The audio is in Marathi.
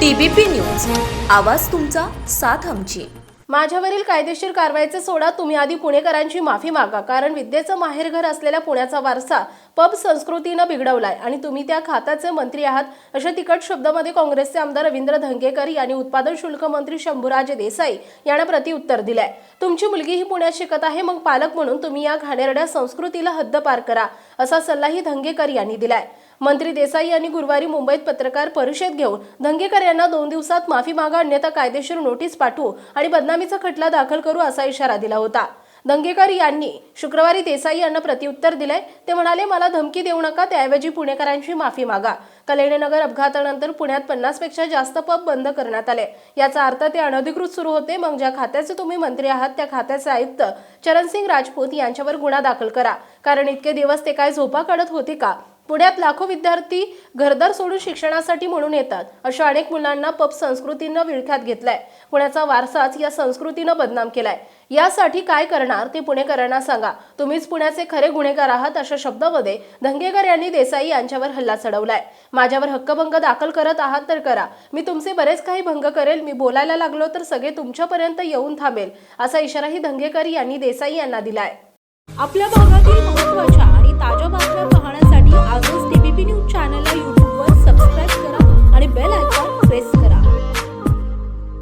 TBP news. आवाज तुमचा साथ आमची. माझ्यावरील कायदेशीर कारवाईचा सोडा तुम्ही आधी पुणेकरांची माफी मागा कारण विद्येचं माहेरघर असलेल्या पुण्याचा वारसा पब संस्कृतीनं बिघडवलाय आणि तुम्ही त्या खात्याचे मंत्री आहात अशा तिखट शब्दामध्ये काँग्रेसचे आमदार रवींद्र धंगेकर यांनी उत्पादन शुल्क मंत्री शंभूराजे देसाई यांना प्रत्युत्तर दिलंय. तुमची मुलगी ही पुण्यात शिकत आहे मग पालक म्हणून तुम्ही या घाणेरड्या संस्कृतीला हद्दपार करा असा सल्लाही धंगेकर यांनी दिलाय. मंत्री देसाई यांनी गुरुवारी मुंबईत पत्रकार परिषद घेऊन धंगेकर यांना दोन दिवसात माफी मागा अन्यथा कायदेशीर नोटीस पाठवू आणि बदनामीचा खटला दाखल करू असा इशारा दिला होता. दंगेकर यांनी शुक्रवारी देसाई यांना प्रत्युत्तर दिलंय. ते म्हणाले मला धमकी देऊ नका त्याऐवजी पुणेकरांची माफी मागा. कलेणेनगर अपघातानंतर पुण्यात पन्नासपेक्षा जास्त पब बंद करण्यात आले. याचा अर्थ ते अनधिकृत सुरू होते. मग ज्या खात्याचे तुम्ही मंत्री आहात त्या खात्याचे आयुक्त चरणसिंग राजपूत यांच्यावर गुन्हा दाखल करा. कारण इतके दिवस ते काय झोपा काढत होते का? पुण्यात लाखो विद्यार्थी घरदार सोडून शिक्षणासाठी म्हणून येतात अशा अनेक मुलांना पब संस्कृतीनं विळख्यात घेतलाय. पुण्याचा वारसाच या संस्कृतीनं बदनाम केलाय. यासाठी काय करणार ते पुणेकरांना सांगा. तुम्हीच पुण्याचे खरे गुन्हेगार आहात अशा शब्दामध्ये धंगेकर यांनी देसाई यांच्यावर हल्ला चढवलाय. माझ्यावर हक्कभंग दाखल करत आहात तर करा. मी तुमचे बरेच काही भंग करेल मी बोलायला लागलो तर सगळे तुमच्यापर्यंत येऊन थांबेल असा इशाराही धंगेकर यांनी देसाई यांना दिलाय. आपल्या भागातील महत्त्वाच्या